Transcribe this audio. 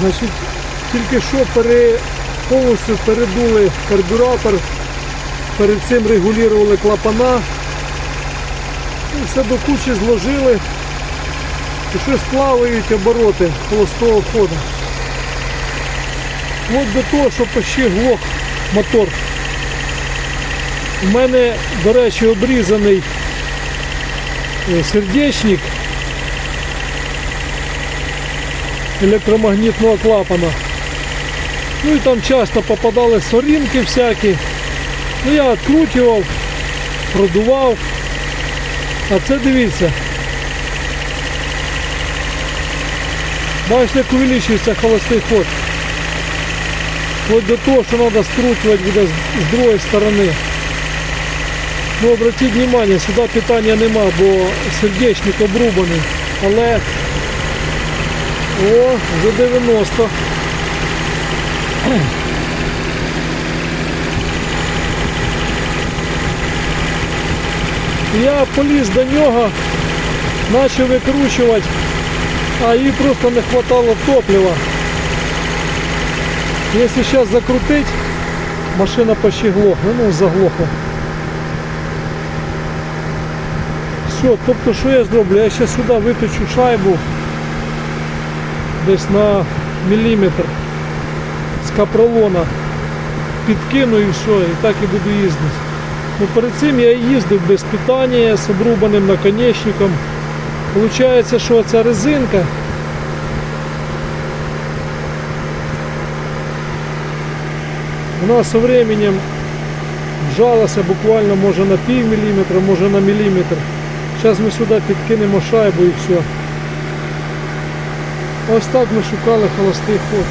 Значить, тільки що пере, повністю передули карбюратор, перед цим регулювали клапана. І все до кучі зложили. І щось плавають обороти холостого ходу. От до того, що почти глох мотор. У мене, до речі, обрізаний е, сердечник електромагнітного клапана. Ну і там часто попадали сорінки всякі. Ну я відкручував, продував. А це дивіться. Бачите, як увеличується холостий ход. Вплоть до того, що треба скручувати буде з другої сторони. Ну, обратіть внимание, сюди питання нема, бо сердечник обрубаний. Але о, вже 90. Я поліз до нього, почав викручувати, а їй просто не вистачало топлива. Якщо зараз закрутить, машина почти глохне, ну заглохла. Все, тобто що я зроблю? Я ще сюди виточу шайбу десь на міліметр з капролона. Підкину і все, і так і буду їздити. Ну, перед цим я їздив без питання, з обрубаним наконечником. Получається, що ця резинка вона з временем вжалася буквально може на пів міліметра, може на міліметр. Зараз ми сюди підкинемо шайбу і все. Ось так ми шукали холостий ход.